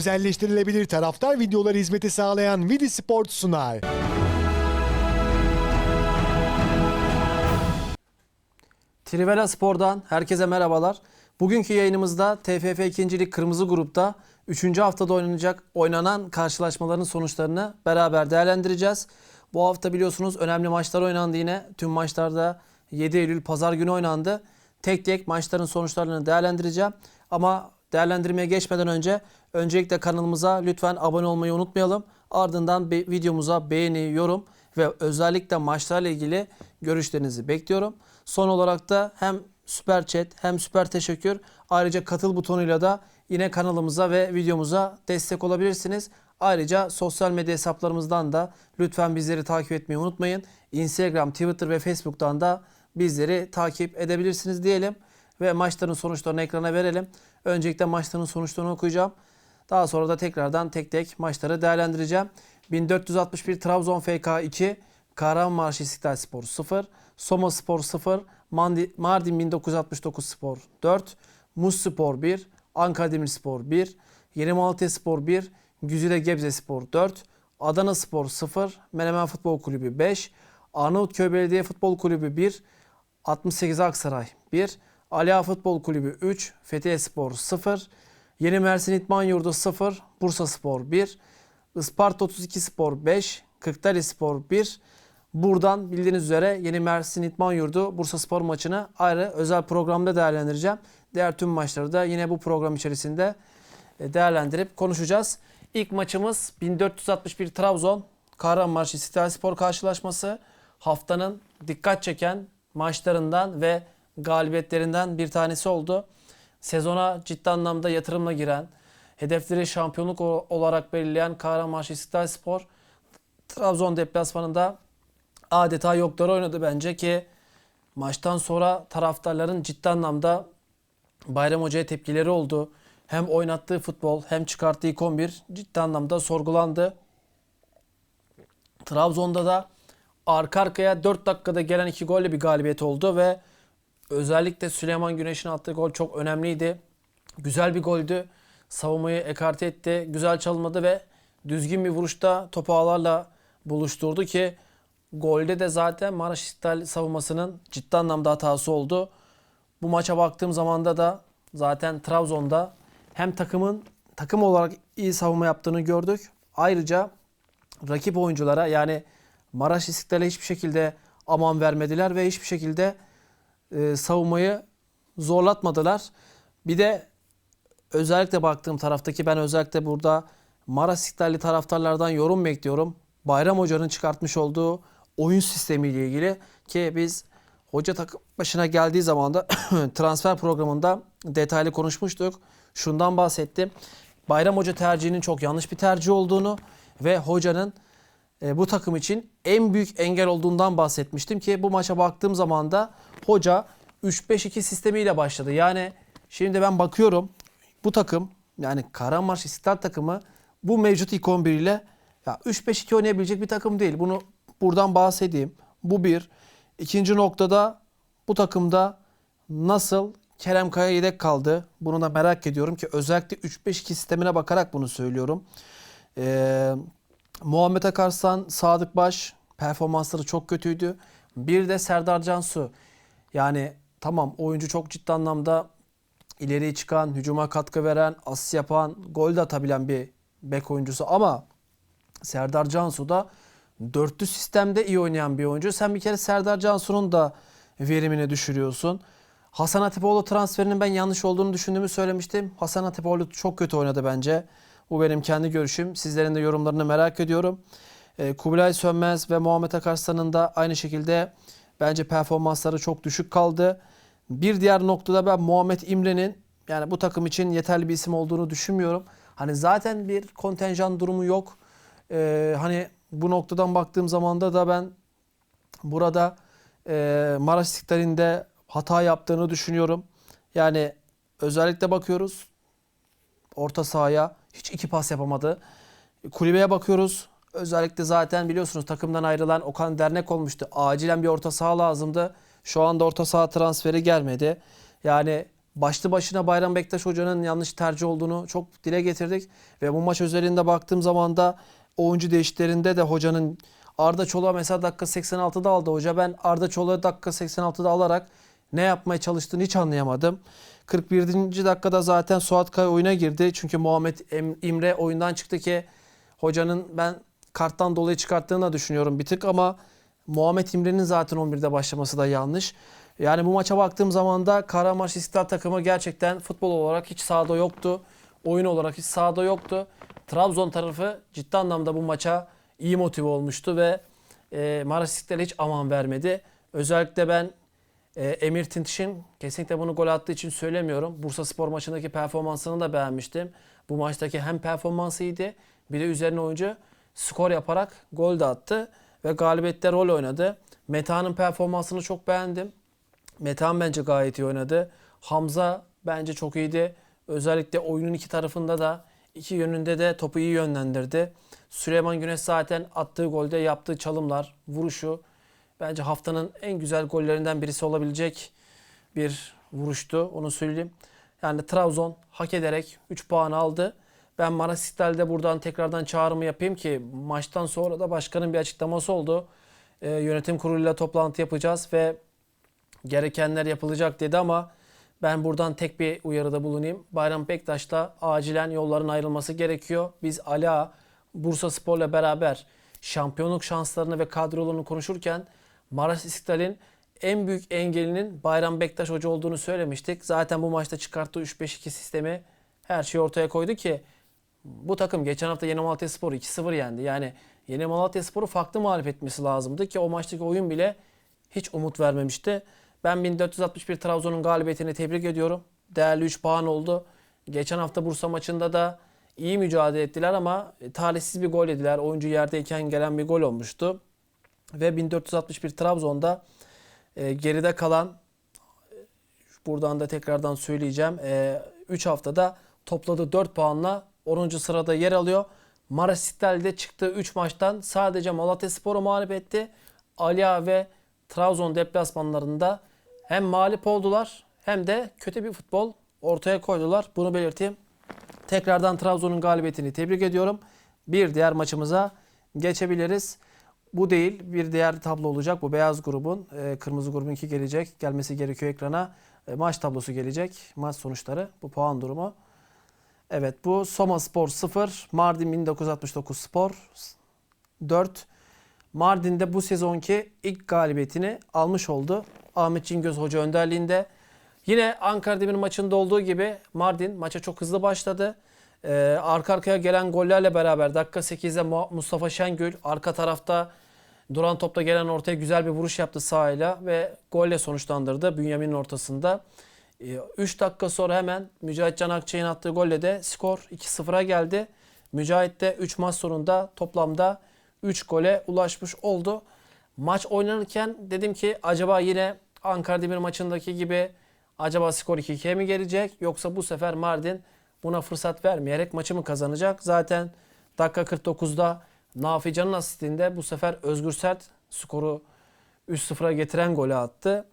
Özelleştirilebilir taraftar videoları hizmeti sağlayan Vidi Sport sunar. Trivela Spor'dan herkese merhabalar. Bugünkü yayınımızda TFF 2. Lig Kırmızı Grup'ta 3. haftada oynanacak oynanan karşılaşmaların sonuçlarını beraber değerlendireceğiz. Bu hafta biliyorsunuz önemli maçlar oynandı yine. Tüm maçlarda 7 Eylül pazar günü oynandı. Tek tek maçların sonuçlarını değerlendireceğim. Ama değerlendirmeye geçmeden önce öncelikle kanalımıza lütfen abone olmayı unutmayalım. Ardından be- videomuza beğeni, yorum ve özellikle maçlarla ilgili görüşlerinizi bekliyorum. Son olarak da hem süper chat hem süper teşekkür ayrıca katıl butonuyla da yine kanalımıza ve videomuza destek olabilirsiniz. Ayrıca sosyal medya hesaplarımızdan da lütfen bizleri takip etmeyi unutmayın. Instagram, Twitter ve Facebook'tan da bizleri takip edebilirsiniz diyelim ve maçların sonuçlarını ekrana verelim. Öncelikle maçların sonuçlarını okuyacağım. Daha sonra da tekrardan tek tek maçları değerlendireceğim. 1461 Trabzon FK 2, Kahramanmaraş İstiklal Spor 0, Soma Spor 0, Mandi- Mardin 1969 Spor 4, Muz Spor 1, Ankara Demirspor 1, Yeni Malatya Spor 1, Güzide Gebze Spor 4, Adana Spor 0, Menemen Futbol Kulübü 5, Arnavutköy Belediye Futbol Kulübü 1, 68 Aksaray 1, Aliağa Futbol Kulübü 3, Fethiye Spor 0, Yeni Mersin İtman Yurdu 0, Bursa Spor 1, Isparta 32 Spor 5, Kırklareli Spor 1. Buradan bildiğiniz üzere Yeni Mersin İtman Yurdu Bursa Spor maçını ayrı özel programda değerlendireceğim. Diğer tüm maçları da yine bu program içerisinde e, değerlendirip konuşacağız. İlk maçımız 1461 Trabzon Kahramanmaraş İstiklal Spor karşılaşması. Haftanın dikkat çeken maçlarından ve galibiyetlerinden bir tanesi oldu. Sezona ciddi anlamda yatırımla giren, hedefleri şampiyonluk olarak belirleyen Kahramanmaraş İstiklal Spor Trabzon deplasmanında adeta yokları oynadı bence ki maçtan sonra taraftarların ciddi anlamda Bayram Hoca'ya tepkileri oldu. Hem oynattığı futbol hem çıkarttığı ilk 11 ciddi anlamda sorgulandı. Trabzon'da da arka arkaya 4 dakikada gelen 2 golle bir galibiyet oldu ve özellikle Süleyman Güneş'in attığı gol çok önemliydi. Güzel bir goldü. Savunmayı ekarte etti. Güzel çalınmadı ve düzgün bir vuruşta topu ağlarla buluşturdu ki golde de zaten Maraş İstiklal savunmasının ciddi anlamda hatası oldu. Bu maça baktığım zamanda da zaten Trabzon'da hem takımın takım olarak iyi savunma yaptığını gördük. Ayrıca rakip oyunculara yani Maraş İstiklal'e hiçbir şekilde aman vermediler ve hiçbir şekilde e, savunmayı zorlatmadılar. Bir de özellikle baktığım taraftaki ben özellikle burada Maraş İstiklalli taraftarlardan yorum bekliyorum. Bayram Hoca'nın çıkartmış olduğu oyun sistemiyle ilgili ki biz hoca takım başına geldiği zaman da transfer programında detaylı konuşmuştuk. Şundan bahsettim. Bayram Hoca tercihinin çok yanlış bir tercih olduğunu ve hocanın e, bu takım için en büyük engel olduğundan bahsetmiştim ki bu maça baktığım zaman da hoca 3-5-2 sistemiyle başladı. Yani şimdi ben bakıyorum bu takım yani Kahramanmaraş İstiklal takımı bu mevcut ilk 11 ile ya 3-5-2 oynayabilecek bir takım değil. Bunu buradan bahsedeyim. Bu bir. İkinci noktada bu takımda nasıl Kerem Kaya yedek kaldı? Bunu da merak ediyorum ki özellikle 3-5-2 sistemine bakarak bunu söylüyorum. Ee, Muhammed Akarslan, Sadık Baş performansları çok kötüydü. Bir de Serdar Cansu. Yani tamam oyuncu çok ciddi anlamda ileri çıkan, hücuma katkı veren, asist yapan, gol de atabilen bir bek oyuncusu ama Serdar Cansu da dörtlü sistemde iyi oynayan bir oyuncu. Sen bir kere Serdar Cansu'nun da verimini düşürüyorsun. Hasan Atipoğlu transferinin ben yanlış olduğunu düşündüğümü söylemiştim. Hasan Atipoğlu çok kötü oynadı bence. Bu benim kendi görüşüm. Sizlerin de yorumlarını merak ediyorum. Ee, Kubilay Sönmez ve Muhammed Akarslan'ın da aynı şekilde bence performansları çok düşük kaldı. Bir diğer noktada ben Muhammed İmre'nin yani bu takım için yeterli bir isim olduğunu düşünmüyorum. Hani zaten bir kontenjan durumu yok. Ee, hani bu noktadan baktığım zamanda da ben burada e, Maraş İstiklal'inde hata yaptığını düşünüyorum. Yani özellikle bakıyoruz orta sahaya hiç iki pas yapamadı. Kulübeye bakıyoruz. Özellikle zaten biliyorsunuz takımdan ayrılan Okan Dernek olmuştu. Acilen bir orta saha lazımdı. Şu anda orta saha transferi gelmedi. Yani başlı başına Bayram Bektaş Hoca'nın yanlış tercih olduğunu çok dile getirdik. Ve bu maç özelinde baktığım zaman da oyuncu değişiklerinde de hocanın Arda Çolak'ı mesela dakika 86'da aldı hoca. Ben Arda Çolak'ı dakika 86'da alarak ne yapmaya çalıştığını hiç anlayamadım. 41. dakikada zaten Suat Kaya oyuna girdi. Çünkü Muhammed İmre oyundan çıktı ki hocanın ben karttan dolayı çıkarttığını da düşünüyorum bir tık ama Muhammed İmre'nin zaten 11'de başlaması da yanlış. Yani bu maça baktığım zaman da Kahramanmaraş İstiklal takımı gerçekten futbol olarak hiç sahada yoktu. Oyun olarak hiç sahada yoktu. Trabzon tarafı ciddi anlamda bu maça iyi motive olmuştu ve e, Maraş İstiklal hiç aman vermedi. Özellikle ben e, Emir Tintiş'in kesinlikle bunu gol attığı için söylemiyorum. Bursa Spor maçındaki performansını da beğenmiştim. Bu maçtaki hem performansı iyiydi bir de üzerine oyuncu skor yaparak gol de attı ve galibiyette rol oynadı. Meta'nın performansını çok beğendim. Metehan bence gayet iyi oynadı. Hamza bence çok iyiydi. Özellikle oyunun iki tarafında da iki yönünde de topu iyi yönlendirdi. Süleyman Güneş zaten attığı golde yaptığı çalımlar, vuruşu bence haftanın en güzel gollerinden birisi olabilecek bir vuruştu. Onu söyleyeyim. Yani Trabzon hak ederek 3 puan aldı. Ben Maraş İstiklal'de buradan tekrardan çağrımı yapayım ki maçtan sonra da başkanın bir açıklaması oldu. Ee, yönetim kuruluyla toplantı yapacağız ve gerekenler yapılacak dedi ama ben buradan tek bir uyarıda bulunayım. Bayram Bektaş'la acilen yolların ayrılması gerekiyor. Biz Ala Bursa Spor'la beraber şampiyonluk şanslarını ve kadrolarını konuşurken Maraş İstiklal'in en büyük engelinin Bayram Bektaş Hoca olduğunu söylemiştik. Zaten bu maçta çıkarttığı 3-5-2 sistemi her şeyi ortaya koydu ki bu takım geçen hafta Yeni Malatya Spor'u 2-0 yendi. Yani Yeni Malatya Spor'u farklı mağlup etmesi lazımdı ki o maçtaki oyun bile hiç umut vermemişti. Ben 1461 Trabzon'un galibiyetini tebrik ediyorum. Değerli 3 puan oldu. Geçen hafta Bursa maçında da iyi mücadele ettiler ama talihsiz bir gol yediler. Oyuncu yerdeyken gelen bir gol olmuştu. Ve 1461 Trabzon'da e, geride kalan buradan da tekrardan söyleyeceğim. 3 haftada topladığı 4 puanla 10. sırada yer alıyor. Maraş İstiklal'de çıktığı 3 maçtan sadece Malatya Spor'u mağlup etti. Aliya ve Trabzon deplasmanlarında hem mağlup oldular hem de kötü bir futbol ortaya koydular. Bunu belirteyim. Tekrardan Trabzon'un galibiyetini tebrik ediyorum. Bir diğer maçımıza geçebiliriz. Bu değil bir diğer tablo olacak. Bu beyaz grubun, e, kırmızı grubun iki gelecek. Gelmesi gerekiyor ekrana. E, maç tablosu gelecek. Maç sonuçları. Bu puan durumu. Evet bu Soma Spor 0, Mardin 1969 Spor 4. Mardin'de bu sezonki ilk galibiyetini almış oldu. Ahmet Cingöz Hoca önderliğinde. Yine Ankara Demir maçında olduğu gibi Mardin maça çok hızlı başladı. Ee, arka arkaya gelen gollerle beraber dakika 8'de Mu- Mustafa Şengül arka tarafta duran topta gelen ortaya güzel bir vuruş yaptı sahayla ve golle sonuçlandırdı Bünyamin'in ortasında. 3 dakika sonra hemen Mücahit Can Akçay'ın attığı golle de skor 2-0'a geldi. Mücahit de 3 maç sonunda toplamda 3 gole ulaşmış oldu. Maç oynanırken dedim ki acaba yine Ankara Demir maçındaki gibi acaba skor 2-2'ye mi gelecek yoksa bu sefer Mardin buna fırsat vermeyerek maçı mı kazanacak? Zaten dakika 49'da Nafi Can'ın asistinde bu sefer Özgür Sert skoru 3-0'a getiren golü attı.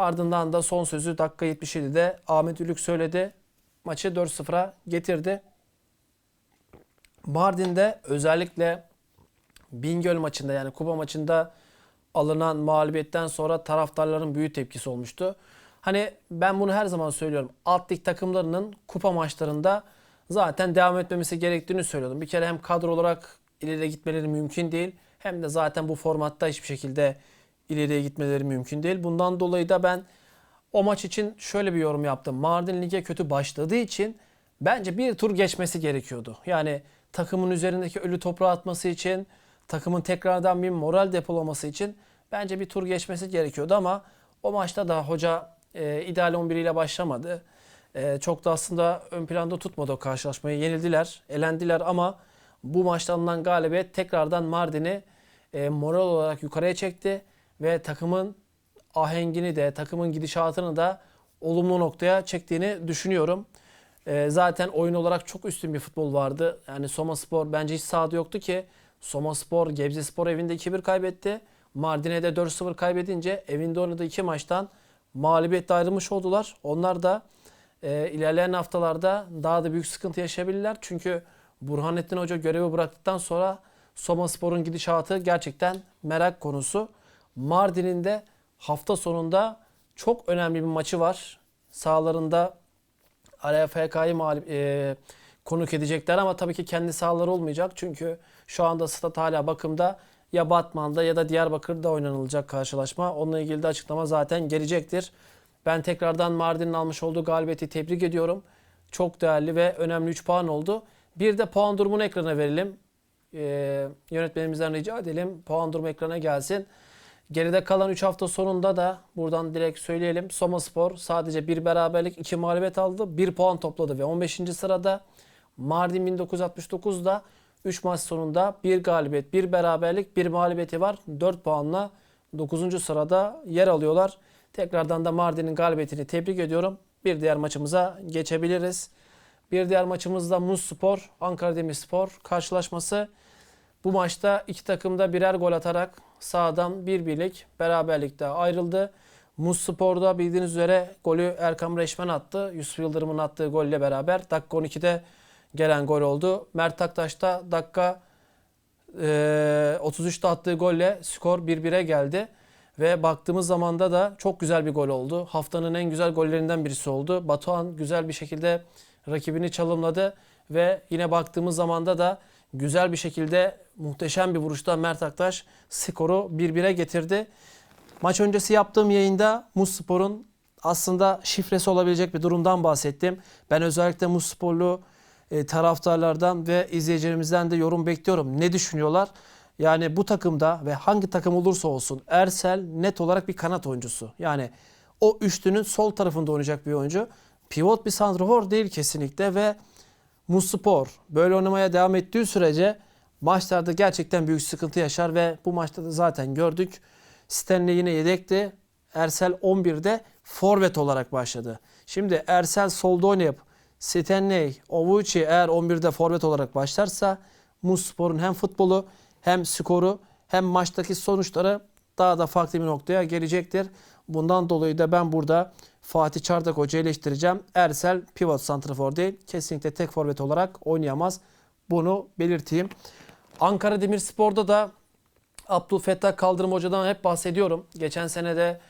Ardından da son sözü dakika 77'de Ahmet Ülük söyledi. Maçı 4-0'a getirdi. Mardin'de özellikle Bingöl maçında yani Kupa maçında alınan mağlubiyetten sonra taraftarların büyük tepkisi olmuştu. Hani ben bunu her zaman söylüyorum. Alt lig takımlarının kupa maçlarında zaten devam etmemesi gerektiğini söylüyordum. Bir kere hem kadro olarak ileriye gitmeleri mümkün değil. Hem de zaten bu formatta hiçbir şekilde ileriye gitmeleri mümkün değil. Bundan dolayı da ben o maç için şöyle bir yorum yaptım. Mardin lige kötü başladığı için bence bir tur geçmesi gerekiyordu. Yani takımın üzerindeki ölü toprağı atması için, takımın tekrardan bir moral depolaması için bence bir tur geçmesi gerekiyordu ama o maçta da hoca e, ideal 11 ile başlamadı. E, çok da aslında ön planda tutmadı o karşılaşmayı. Yenildiler, elendiler ama bu maçta alınan galibiyet tekrardan Mardin'i e, moral olarak yukarıya çekti ve takımın ahengini de takımın gidişatını da olumlu noktaya çektiğini düşünüyorum. Ee, zaten oyun olarak çok üstün bir futbol vardı. Yani Soma Spor bence hiç sahada yoktu ki. Soma Spor, Gebze Spor evinde 2-1 kaybetti. Mardin'e de 4-0 kaybedince evinde oynadığı iki maçtan mağlubiyetle ayrılmış oldular. Onlar da e, ilerleyen haftalarda daha da büyük sıkıntı yaşayabilirler. Çünkü Burhanettin Hoca görevi bıraktıktan sonra Soma Spor'un gidişatı gerçekten merak konusu. Mardin'in de hafta sonunda çok önemli bir maçı var. Sahalarında AFK'yı mağlup, e, konuk edecekler ama tabii ki kendi sahaları olmayacak. Çünkü şu anda stat hala bakımda ya Batman'da ya da Diyarbakır'da oynanılacak karşılaşma. Onunla ilgili de açıklama zaten gelecektir. Ben tekrardan Mardin'in almış olduğu galibiyeti tebrik ediyorum. Çok değerli ve önemli 3 puan oldu. Bir de puan durumunu ekrana verelim. Ee, yönetmenimizden rica edelim. Puan durumu ekrana gelsin. Geride kalan 3 hafta sonunda da buradan direkt söyleyelim. Soma Spor sadece bir beraberlik, 2 mağlubiyet aldı. 1 puan topladı ve 15. sırada. Mardin 1969'da 3 maç sonunda 1 galibiyet, 1 beraberlik, 1 mağlubiyeti var. 4 puanla 9. sırada yer alıyorlar. Tekrardan da Mardin'in galibiyetini tebrik ediyorum. Bir diğer maçımıza geçebiliriz. Bir diğer maçımızda Muz Spor, Ankara Demirspor karşılaşması. Bu maçta iki takım da birer gol atarak sağdan bir birlik beraberlikte ayrıldı. Muz Spor'da bildiğiniz üzere golü Erkam Reşmen attı. Yusuf Yıldırım'ın attığı golle beraber. Dakika 12'de gelen gol oldu. Mert Aktaş da dakika eee, 33'te attığı golle skor 1-1'e geldi. Ve baktığımız zamanda da çok güzel bir gol oldu. Haftanın en güzel gollerinden birisi oldu. Batuhan güzel bir şekilde rakibini çalımladı ve yine baktığımız zamanda da güzel bir şekilde muhteşem bir vuruşta Mert Aktaş skoru 1-1'e getirdi. Maç öncesi yaptığım yayında Muspor'un aslında şifresi olabilecek bir durumdan bahsettim. Ben özellikle Musporlu e, taraftarlardan ve izleyicilerimizden de yorum bekliyorum. Ne düşünüyorlar? Yani bu takımda ve hangi takım olursa olsun Ersel net olarak bir kanat oyuncusu. Yani o üçlünün sol tarafında oynayacak bir oyuncu. Pivot bir santrafor değil kesinlikle ve Muspor böyle oynamaya devam ettiği sürece maçlarda gerçekten büyük sıkıntı yaşar ve bu maçta da zaten gördük. Stanley yine yedekti. Ersel 11'de forvet olarak başladı. Şimdi Ersel solda oynayıp Stanley, Ovuchi eğer 11'de forvet olarak başlarsa Muspor'un hem futbolu hem skoru hem maçtaki sonuçları daha da farklı bir noktaya gelecektir. Bundan dolayı da ben burada Fatih Çardak Hoca'yı eleştireceğim. Ersel pivot santrafor değil. Kesinlikle tek forvet olarak oynayamaz. Bunu belirteyim. Ankara Demirspor'da da Abdülfettah Kaldırım Hoca'dan hep bahsediyorum. Geçen sene de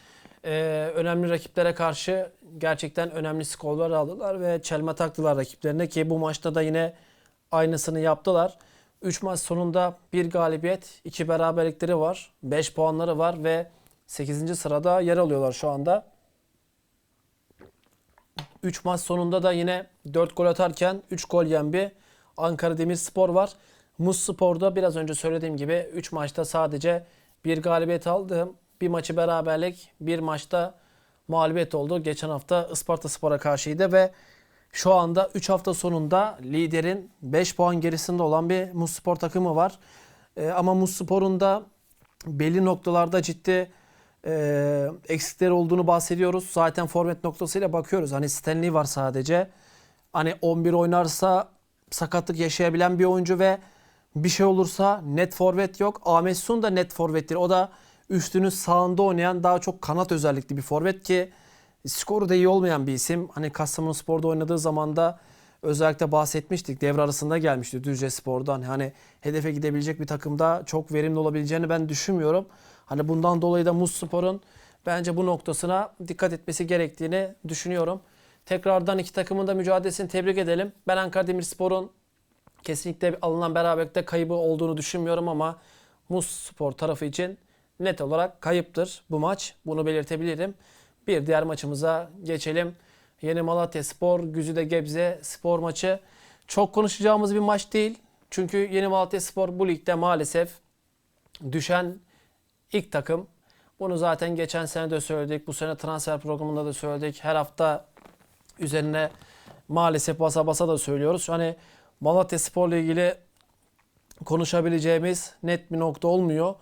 e, önemli rakiplere karşı gerçekten önemli skorlar aldılar ve çelme taktılar rakiplerine ki bu maçta da yine aynısını yaptılar. 3 maç sonunda bir galibiyet, 2 beraberlikleri var, 5 puanları var ve 8. sırada yer alıyorlar şu anda. 3 maç sonunda da yine 4 gol atarken 3 gol yiyen bir Ankara Demirspor var. Muz Spor'da biraz önce söylediğim gibi 3 maçta sadece bir galibiyet aldı. Bir maçı beraberlik, bir maçta mağlubiyet oldu. Geçen hafta Isparta Spor'a karşıydı ve şu anda 3 hafta sonunda liderin 5 puan gerisinde olan bir Muz Spor takımı var. Ee, ama Muz Spor'un da belli noktalarda ciddi e, eksikleri olduğunu bahsediyoruz. Zaten forvet noktasıyla bakıyoruz. Hani Stanley var sadece. Hani 11 oynarsa sakatlık yaşayabilen bir oyuncu ve bir şey olursa net forvet yok. Ahmet Sun da net forvettir. O da üstünün sağında oynayan daha çok kanat özellikli bir forvet ki skoru da iyi olmayan bir isim. Hani Kastamonu Spor'da oynadığı zaman da özellikle bahsetmiştik. Devre arasında gelmişti Düzce Spor'dan. Hani hedefe gidebilecek bir takımda çok verimli olabileceğini ben düşünmüyorum. Hani bundan dolayı da Muz Spor'un bence bu noktasına dikkat etmesi gerektiğini düşünüyorum. Tekrardan iki takımın da mücadelesini tebrik edelim. Ben Ankara Demirspor'un kesinlikle alınan beraberlikte kaybı olduğunu düşünmüyorum ama Muz Spor tarafı için net olarak kayıptır bu maç. Bunu belirtebilirim. Bir diğer maçımıza geçelim. Yeni Malatya Spor, Güzide Gebze spor maçı. Çok konuşacağımız bir maç değil. Çünkü Yeni Malatya Spor bu ligde maalesef düşen ilk takım. Bunu zaten geçen sene de söyledik. Bu sene transfer programında da söyledik. Her hafta üzerine maalesef basa basa da söylüyoruz. Hani Malatya Spor'la ilgili konuşabileceğimiz net bir nokta olmuyor.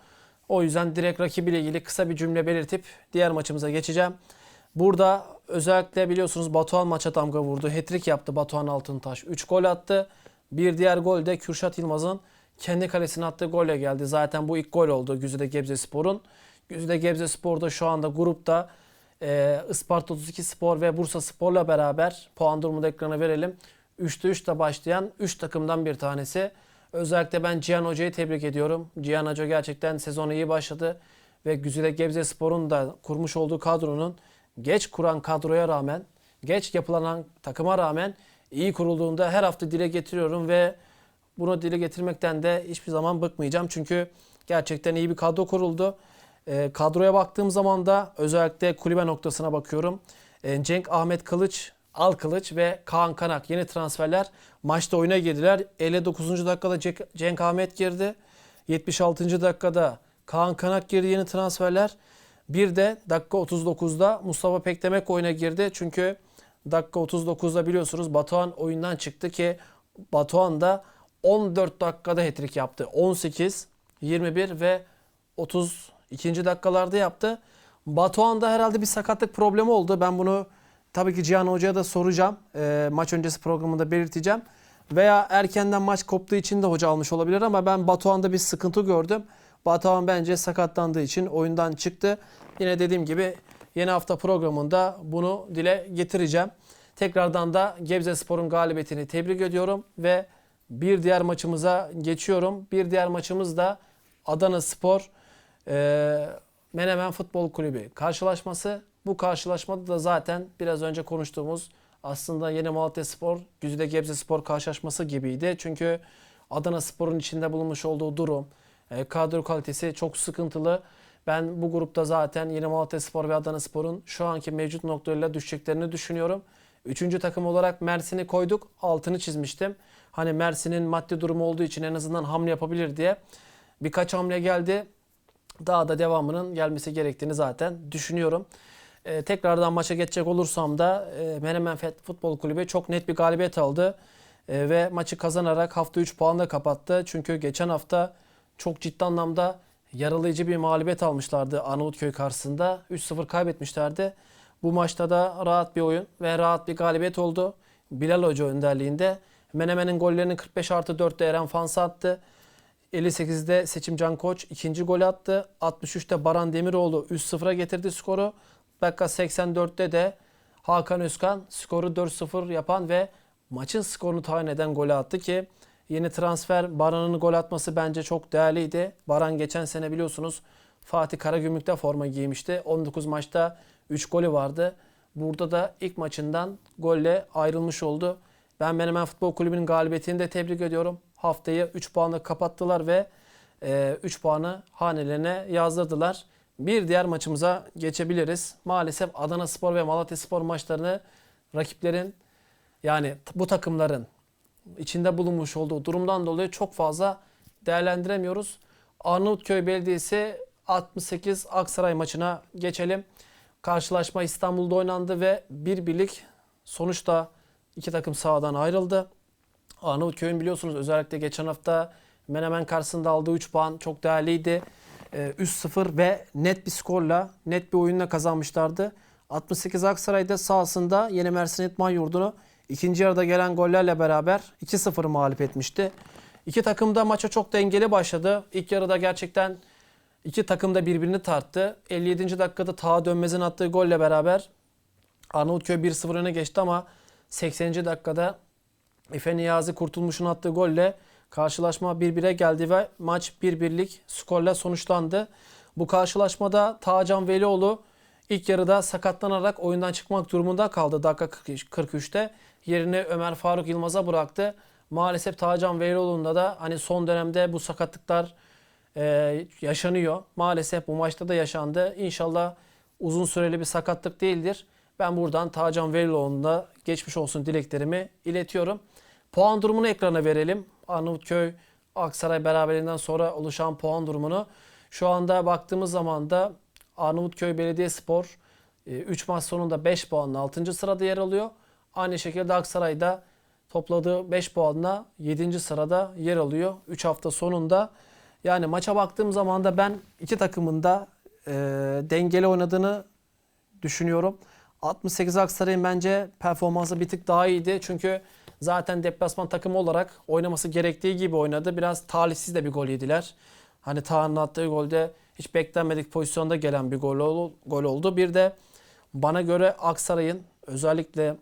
O yüzden direkt rakibiyle ilgili kısa bir cümle belirtip diğer maçımıza geçeceğim. Burada özellikle biliyorsunuz Batuhan maça damga vurdu. Hat-trick yaptı Batuhan Altıntaş. 3 gol attı. Bir diğer gol de Kürşat Yılmaz'ın kendi kalesine attığı golle geldi. Zaten bu ilk gol oldu Güzide Gebze Spor'un. Güzide Gebze Spor'da şu anda grupta e, Isparta 32 Spor ve Bursa Spor'la beraber puan durumunu ekrana verelim. 3'te 3'te başlayan 3 takımdan bir tanesi. Özellikle ben Cihan Hoca'yı tebrik ediyorum. Cihan Hoca gerçekten sezonu iyi başladı ve Güzide Gebze Spor'un da kurmuş olduğu kadronun geç kuran kadroya rağmen, geç yapılanan takıma rağmen iyi kurulduğunda her hafta dile getiriyorum ve bunu dile getirmekten de hiçbir zaman bıkmayacağım. Çünkü gerçekten iyi bir kadro kuruldu. E, kadroya baktığım zaman da özellikle kulübe noktasına bakıyorum. E, Cenk Ahmet Kılıç, Al Kılıç ve Kaan Kanak yeni transferler maçta oyuna girdiler. 59. dakikada Cenk- Cenk Ahmet girdi. 76. dakikada Kaan Kanak girdi yeni transferler. Bir de dakika 39'da Mustafa Pekdemek oyuna girdi. Çünkü dakika 39'da biliyorsunuz Batuhan oyundan çıktı ki Batuhan da 14 dakikada hat-trick yaptı. 18, 21 ve 32. dakikalarda yaptı. Batuhan'da herhalde bir sakatlık problemi oldu. Ben bunu tabii ki Cihan Hoca'ya da soracağım. Ee, maç öncesi programında belirteceğim. Veya erkenden maç koptuğu için de hoca almış olabilir ama ben Batuhan'da bir sıkıntı gördüm. Batuhan bence sakatlandığı için oyundan çıktı. Yine dediğim gibi yeni hafta programında bunu dile getireceğim. Tekrardan da Gebze Spor'un galibiyetini tebrik ediyorum ve bir diğer maçımıza geçiyorum. Bir diğer maçımız da Adana Spor e, Menemen Futbol Kulübü karşılaşması. Bu karşılaşmada da zaten biraz önce konuştuğumuz aslında Yeni Malatya Spor, Güzide Gebze Spor karşılaşması gibiydi. Çünkü Adana Spor'un içinde bulunmuş olduğu durum, e, kadro kalitesi çok sıkıntılı. Ben bu grupta zaten Yeni Malatya Spor ve Adana Spor'un şu anki mevcut noktalarıyla düşeceklerini düşünüyorum. Üçüncü takım olarak Mersin'i koyduk. Altını çizmiştim. Hani Mersin'in maddi durumu olduğu için en azından hamle yapabilir diye. Birkaç hamle geldi. Daha da devamının gelmesi gerektiğini zaten düşünüyorum. Ee, tekrardan maça geçecek olursam da e, Menemen Futbol Kulübü çok net bir galibiyet aldı. E, ve maçı kazanarak hafta 3 puanla kapattı. Çünkü geçen hafta çok ciddi anlamda yaralayıcı bir mağlubiyet almışlardı Arnavutköy karşısında. 3-0 kaybetmişlerdi. Bu maçta da rahat bir oyun ve rahat bir galibiyet oldu. Bilal Hoca önderliğinde. Menemen'in gollerini 45 artı 4'te Eren Fansa attı. 58'de Seçimcan Koç ikinci golü attı. 63'te Baran Demiroğlu 3-0'a getirdi skoru. Dakika 84'te de Hakan Özkan skoru 4-0 yapan ve maçın skorunu tayin eden golü attı ki yeni transfer Baran'ın gol atması bence çok değerliydi. Baran geçen sene biliyorsunuz Fatih Karagümrük'te forma giymişti. 19 maçta 3 golü vardı. Burada da ilk maçından golle ayrılmış oldu. Ben Menemen Futbol Kulübü'nün galibiyetini de tebrik ediyorum. Haftayı 3 puanla kapattılar ve 3 puanı hanelerine yazdırdılar. Bir diğer maçımıza geçebiliriz. Maalesef Adana Spor ve Malatya Spor maçlarını rakiplerin yani bu takımların içinde bulunmuş olduğu durumdan dolayı çok fazla değerlendiremiyoruz. Arnavutköy Belediyesi 68 Aksaray maçına geçelim. Karşılaşma İstanbul'da oynandı ve bir birlik sonuçta iki takım sahadan ayrıldı. Arnavutköy'ün biliyorsunuz özellikle geçen hafta Menemen karşısında aldığı 3 puan çok değerliydi. Ee, 3-0 ve net bir skorla, net bir oyunla kazanmışlardı. 68 Aksaray'da sahasında Yeni Mersin İtman Yurdu'nu ikinci yarıda gelen gollerle beraber 2-0 mağlup etmişti. İki takım da maça çok dengeli başladı. İlk yarıda gerçekten iki takım da birbirini tarttı. 57. dakikada Taha Dönmez'in attığı golle beraber Arnavutköy 1-0 öne geçti ama 80. dakikada Efe Niyazi Kurtulmuş'un attığı golle karşılaşma 1-1'e geldi ve maç 1-1'lik skorla sonuçlandı. Bu karşılaşmada Tacan Velioğlu ilk yarıda sakatlanarak oyundan çıkmak durumunda kaldı dakika 43'te. Yerini Ömer Faruk Yılmaz'a bıraktı. Maalesef Tacan Velioğlu'nda da hani son dönemde bu sakatlıklar e, yaşanıyor. Maalesef bu maçta da yaşandı. İnşallah uzun süreli bir sakatlık değildir. Ben buradan Tacan Velioğlu'na geçmiş olsun dileklerimi iletiyorum. Puan durumunu ekrana verelim. Arnavutköy Aksaray beraberliğinden sonra oluşan puan durumunu. Şu anda baktığımız zaman da Arnavutköy Belediyespor 3 maç sonunda 5 puanla 6. sırada yer alıyor. Aynı şekilde Aksaray'da topladığı 5 puanla 7. sırada yer alıyor 3 hafta sonunda. Yani maça baktığım zaman da ben iki takımın da e, dengeli oynadığını düşünüyorum. 68 Aksaray'ın bence performansı bir tık daha iyiydi. Çünkü zaten deplasman takımı olarak oynaması gerektiği gibi oynadı. Biraz talihsiz de bir gol yediler. Hani Taha'nın attığı golde hiç beklenmedik pozisyonda gelen bir gol, ol- gol oldu. Bir de Bana göre Aksaray'ın özellikle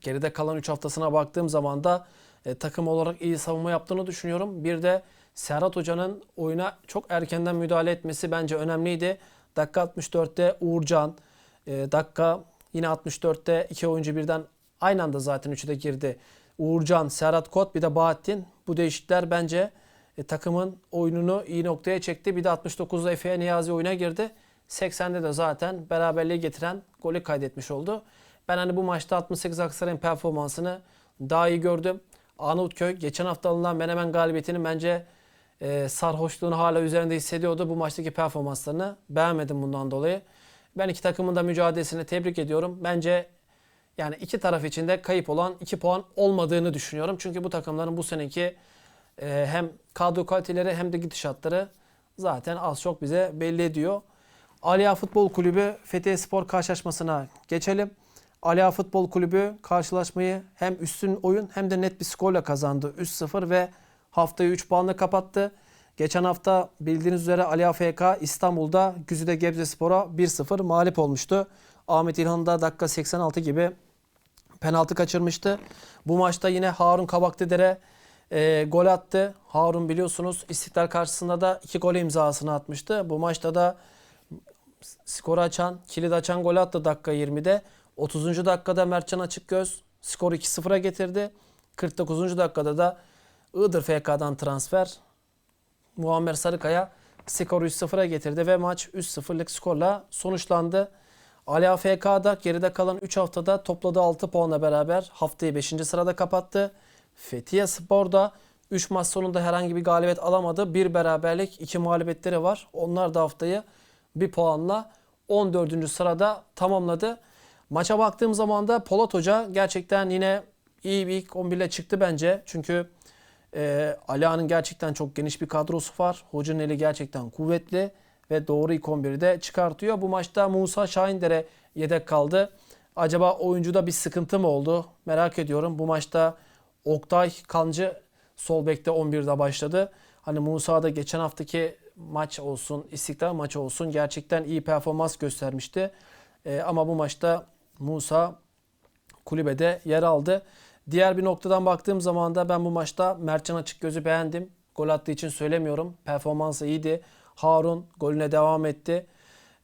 geride kalan 3 haftasına baktığım zaman da e, takım olarak iyi savunma yaptığını düşünüyorum. Bir de Serhat Hoca'nın oyuna çok erkenden müdahale etmesi bence önemliydi. Dakika 64'te Uğurcan, e, dakika yine 64'te iki oyuncu birden aynı anda zaten üçü de girdi. Uğurcan, Serhat Kot bir de Bahattin. Bu değişiklikler bence e, takımın oyununu iyi noktaya çekti. Bir de 69'da Efe'ye Niyazi oyuna girdi. 80'de de zaten beraberliği getiren golü kaydetmiş oldu. Ben hani bu maçta 68 Aksaray'ın performansını daha iyi gördüm. Arnavutköy geçen hafta alınan Menemen galibiyetinin bence e, sarhoşluğunu hala üzerinde hissediyordu. Bu maçtaki performanslarını beğenmedim bundan dolayı. Ben iki takımın da mücadelesini tebrik ediyorum. Bence yani iki taraf için de kayıp olan 2 puan olmadığını düşünüyorum. Çünkü bu takımların bu seneki e, hem kadro kaliteleri hem de gidişatları zaten az çok bize belli ediyor. Aliya Futbol Kulübü Fethiye Spor karşılaşmasına geçelim. Aliya Futbol Kulübü karşılaşmayı hem üstün oyun hem de net bir skorla kazandı. 3-0 ve haftayı 3 puanla kapattı. Geçen hafta bildiğiniz üzere Aliya FK İstanbul'da Güzide Gebze Spor'a 1-0 mağlup olmuştu. Ahmet İlhan da dakika 86 gibi penaltı kaçırmıştı. Bu maçta yine Harun Kabaklıdere e, gol attı. Harun biliyorsunuz İstiklal karşısında da iki gol imzasını atmıştı. Bu maçta da skoru açan, kilit açan gol attı dakika 20'de. 30. dakikada Mertcan Açıkgöz skoru 2-0'a getirdi. 49. dakikada da Iğdır FK'dan transfer Muammer Sarıkaya skoru 3-0'a getirdi ve maç 3-0'lık skorla sonuçlandı. Ali AFK'da geride kalan 3 haftada topladığı 6 puanla beraber haftayı 5. sırada kapattı. Fethiye Spor'da 3 maç sonunda herhangi bir galibiyet alamadı. Bir beraberlik, 2 mağlubiyetleri var. Onlar da haftayı bir puanla 14. sırada tamamladı. Maça baktığım zaman da Polat Hoca gerçekten yine iyi bir ilk 11 ile çıktı bence. Çünkü e, Alia'nın gerçekten çok geniş bir kadrosu var. Hocanın eli gerçekten kuvvetli ve doğru ilk 11'i de çıkartıyor. Bu maçta Musa Şahindere yedek kaldı. Acaba oyuncuda bir sıkıntı mı oldu? Merak ediyorum. Bu maçta Oktay Kancı sol bekte 11'de başladı. Hani Musa da geçen haftaki maç olsun, İstiklal maçı olsun gerçekten iyi performans göstermişti. Ee, ama bu maçta Musa kulübede yer aldı. Diğer bir noktadan baktığım zaman da ben bu maçta Mertcan Açıkgöz'ü beğendim. Gol attığı için söylemiyorum. Performansı iyiydi. Harun golüne devam etti.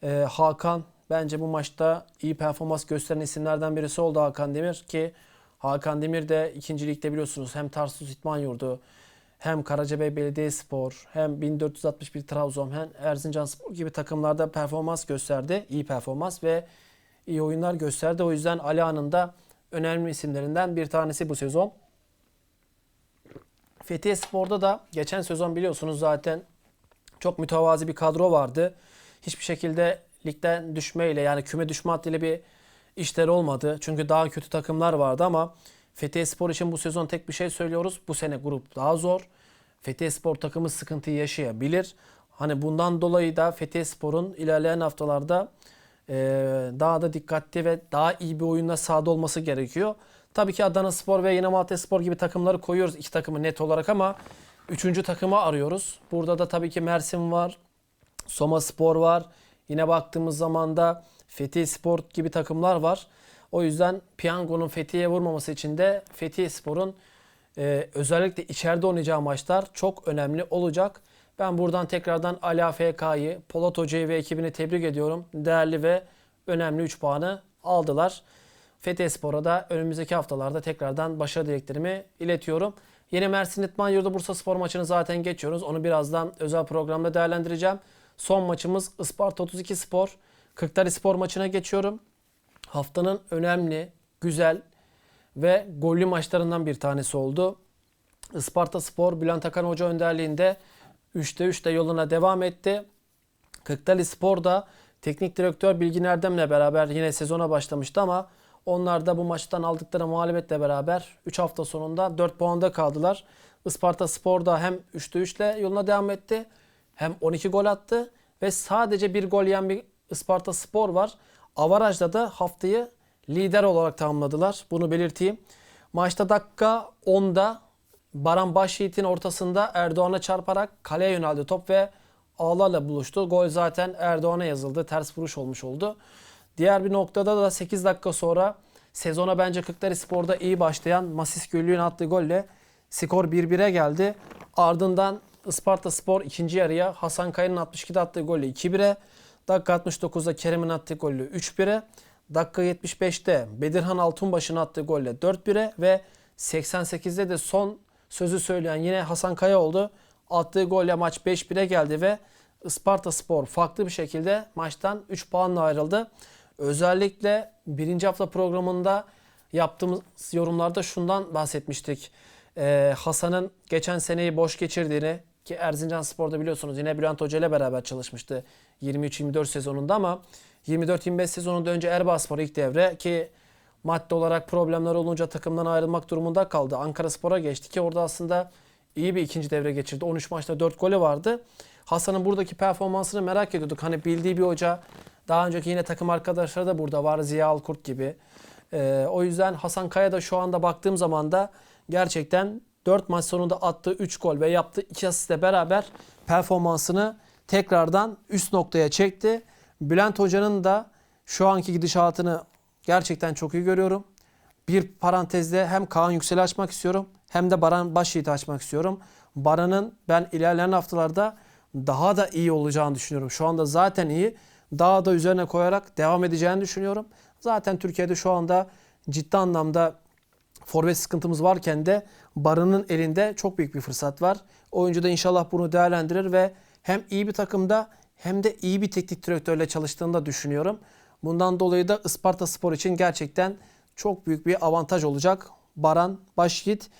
Ee, Hakan bence bu maçta iyi performans gösteren isimlerden birisi oldu Hakan Demir ki Hakan Demir de ikinci ligde biliyorsunuz hem Tarsus İtman Yurdu hem Karacabey Belediyespor hem 1461 Trabzon hem Erzincanspor gibi takımlarda performans gösterdi. iyi performans ve iyi oyunlar gösterdi. O yüzden Alia'nın da önemli isimlerinden bir tanesi bu sezon. Fethiye Spor'da da geçen sezon biliyorsunuz zaten çok mütevazi bir kadro vardı. Hiçbir şekilde ligden düşmeyle yani küme düşme hattıyla bir işleri olmadı. Çünkü daha kötü takımlar vardı ama Fethiye Spor için bu sezon tek bir şey söylüyoruz. Bu sene grup daha zor. Fethiye Spor takımı sıkıntıyı yaşayabilir. Hani bundan dolayı da Fethiye Spor'un ilerleyen haftalarda e, daha da dikkatli ve daha iyi bir oyunla sahada olması gerekiyor. Tabii ki Adana Spor ve Yeni Malatya Spor gibi takımları koyuyoruz iki takımı net olarak ama üçüncü takımı arıyoruz. Burada da tabii ki Mersin var, Soma Spor var. Yine baktığımız zaman da Fethiye Spor gibi takımlar var. O yüzden Piyango'nun Fethiye'ye vurmaması için de Fethiye Spor'un e, özellikle içeride oynayacağı maçlar çok önemli olacak. Ben buradan tekrardan Ali AFK'yı, Polat Hoca'yı ve ekibini tebrik ediyorum. Değerli ve önemli 3 puanı aldılar. Fethiye Spor'a da önümüzdeki haftalarda tekrardan başarı dileklerimi iletiyorum. Yeni Mersin İtman Yurdu Bursa Spor maçını zaten geçiyoruz. Onu birazdan özel programda değerlendireceğim. Son maçımız Isparta 32 Spor. Kırklareli Spor maçına geçiyorum. Haftanın önemli, güzel ve gollü maçlarından bir tanesi oldu. Isparta Spor Bülent Akan Hoca önderliğinde 3'te 3'te yoluna devam etti. Kırklareli Spor da teknik direktör Bilgin Erdem'le beraber yine sezona başlamıştı ama onlar da bu maçtan aldıkları mağlubiyetle beraber 3 hafta sonunda 4 puanda kaldılar. Isparta Spor da hem 3'te 3 ile yoluna devam etti hem 12 gol attı ve sadece bir gol yiyen bir Isparta Spor var. Avaraj'da da haftayı lider olarak tamamladılar. Bunu belirteyim. Maçta dakika 10'da Baran Başyiğit'in ortasında Erdoğan'a çarparak kaleye yöneldi top ve ağlarla buluştu. Gol zaten Erdoğan'a yazıldı. Ters vuruş olmuş oldu. Diğer bir noktada da 8 dakika sonra sezona bence Kırklarelispor'da iyi başlayan Masis Güllü'nün attığı golle skor 1-1'e geldi. Ardından Isparta Spor ikinci yarıya Hasan Kaya'nın 62'de attığı golle 2-1'e, dakika 69'da Kerem'in attığı golle 3-1'e, dakika 75'te Bedirhan Altunbaş'ın attığı golle 4-1'e ve 88'de de son sözü söyleyen yine Hasan Kaya oldu. Attığı golle maç 5-1'e geldi ve Isparta Spor farklı bir şekilde maçtan 3 puanla ayrıldı. Özellikle birinci hafta programında yaptığımız yorumlarda şundan bahsetmiştik. Ee, Hasan'ın geçen seneyi boş geçirdiğini ki Erzincan Spor'da biliyorsunuz yine Bülent Hoca ile beraber çalışmıştı 23-24 sezonunda ama 24-25 sezonunda önce Erbaa Spor ilk devre ki madde olarak problemler olunca takımdan ayrılmak durumunda kaldı. Ankara Spor'a geçti ki orada aslında iyi bir ikinci devre geçirdi. 13 maçta 4 golü vardı. Hasan'ın buradaki performansını merak ediyorduk. Hani bildiği bir hoca daha önceki yine takım arkadaşları da burada var. Ziya Alkurt gibi. Ee, o yüzden Hasan Kaya da şu anda baktığım zaman da gerçekten 4 maç sonunda attığı 3 gol ve yaptığı 2 asistle beraber performansını tekrardan üst noktaya çekti. Bülent Hoca'nın da şu anki gidişatını gerçekten çok iyi görüyorum. Bir parantezde hem Kaan Yüksel'i açmak istiyorum hem de Baran Başyiğit'i açmak istiyorum. Baran'ın ben ilerleyen haftalarda daha da iyi olacağını düşünüyorum. Şu anda zaten iyi. Daha da üzerine koyarak devam edeceğini düşünüyorum. Zaten Türkiye'de şu anda ciddi anlamda forvet sıkıntımız varken de Baran'ın elinde çok büyük bir fırsat var. Oyuncu da inşallah bunu değerlendirir ve hem iyi bir takımda hem de iyi bir teknik direktörle çalıştığını da düşünüyorum. Bundan dolayı da Isparta Spor için gerçekten çok büyük bir avantaj olacak. Baran, Başyiğit,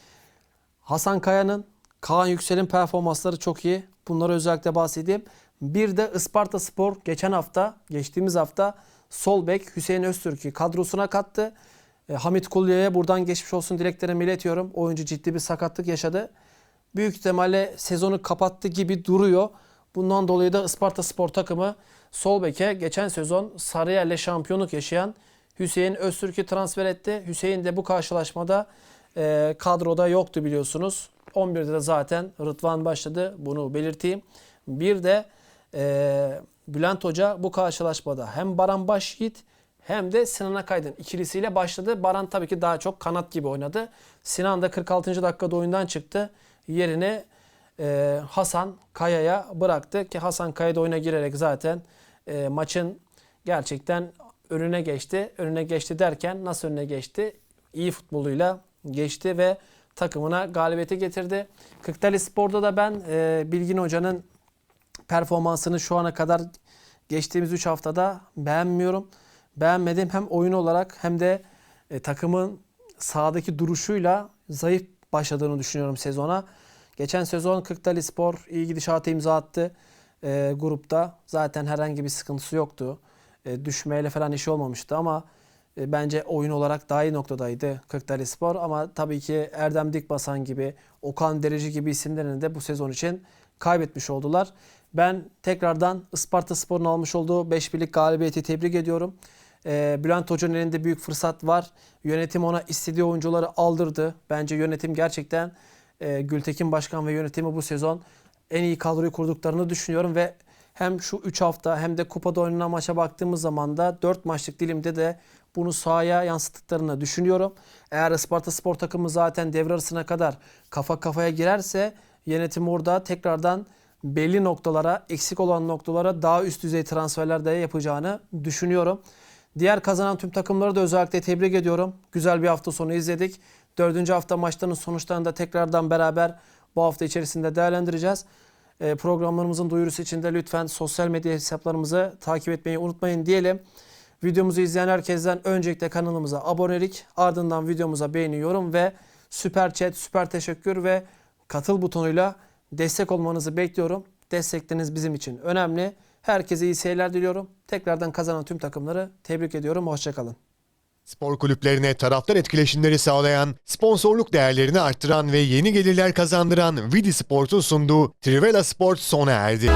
Hasan Kaya'nın, Kaan Yüksel'in performansları çok iyi. Bunları özellikle bahsedeyim. Bir de Isparta Spor geçen hafta, geçtiğimiz hafta sol bek Hüseyin Öztürk'ü kadrosuna kattı. E, Hamit Kulya'ya buradan geçmiş olsun dileklerimi iletiyorum. Oyuncu ciddi bir sakatlık yaşadı. Büyük ihtimalle sezonu kapattı gibi duruyor. Bundan dolayı da Isparta Spor takımı sol beke geçen sezon Sarıyer'le şampiyonluk yaşayan Hüseyin Öztürk'ü transfer etti. Hüseyin de bu karşılaşmada e, kadroda yoktu biliyorsunuz. 11'de de zaten Rıdvan başladı. Bunu belirteyim. Bir de e, Bülent Hoca bu karşılaşmada hem Baran Başyiğit hem de Sinan Akaydın ikilisiyle başladı. Baran tabii ki daha çok kanat gibi oynadı. Sinan da 46. dakikada oyundan çıktı. Yerine e, Hasan Kaya'ya bıraktı ki Hasan Kaya da oyuna girerek zaten e, maçın gerçekten önüne geçti. Önüne geçti derken nasıl önüne geçti? İyi futboluyla geçti ve takımına galibiyeti getirdi. Kırklareli Spor'da da ben e, Bilgin Hoca'nın performansını şu ana kadar geçtiğimiz 3 haftada beğenmiyorum. Beğenmedim hem oyun olarak hem de e, takımın sahadaki duruşuyla zayıf başladığını düşünüyorum sezona. Geçen sezon Kırklareli Spor iyi gidişatı imza attı e, grupta. Zaten herhangi bir sıkıntısı yoktu. E, düşmeyle falan işi olmamıştı ama e, bence oyun olarak daha iyi noktadaydı Kırklareli Spor. Ama tabii ki Erdem Dikbasan gibi, Okan Dereci gibi isimlerini de bu sezon için kaybetmiş oldular. Ben tekrardan Isparta Spor'un almış olduğu 5 birlik galibiyeti tebrik ediyorum. Ee, Bülent Hoca'nın elinde büyük fırsat var. Yönetim ona istediği oyuncuları aldırdı. Bence yönetim gerçekten e, Gültekin Başkan ve yönetimi bu sezon en iyi kadroyu kurduklarını düşünüyorum ve hem şu 3 hafta hem de kupada oynanan maça baktığımız zaman da 4 maçlık dilimde de bunu sahaya yansıttıklarını düşünüyorum. Eğer Isparta Spor takımı zaten devre arasına kadar kafa kafaya girerse yönetim orada tekrardan belli noktalara, eksik olan noktalara daha üst düzey transferler de yapacağını düşünüyorum. Diğer kazanan tüm takımları da özellikle tebrik ediyorum. Güzel bir hafta sonu izledik. Dördüncü hafta maçlarının sonuçlarını da tekrardan beraber bu hafta içerisinde değerlendireceğiz. E, programlarımızın duyurusu için de lütfen sosyal medya hesaplarımızı takip etmeyi unutmayın diyelim. Videomuzu izleyen herkesten öncelikle kanalımıza abonelik, ardından videomuza beğeni, yorum ve süper chat, süper teşekkür ve katıl butonuyla destek olmanızı bekliyorum. Destekleriniz bizim için önemli. Herkese iyi seyirler diliyorum. Tekrardan kazanan tüm takımları tebrik ediyorum. Hoşçakalın. Spor kulüplerine taraftar etkileşimleri sağlayan, sponsorluk değerlerini arttıran ve yeni gelirler kazandıran Vidi Sport'un sunduğu Trivela Sport sona erdi.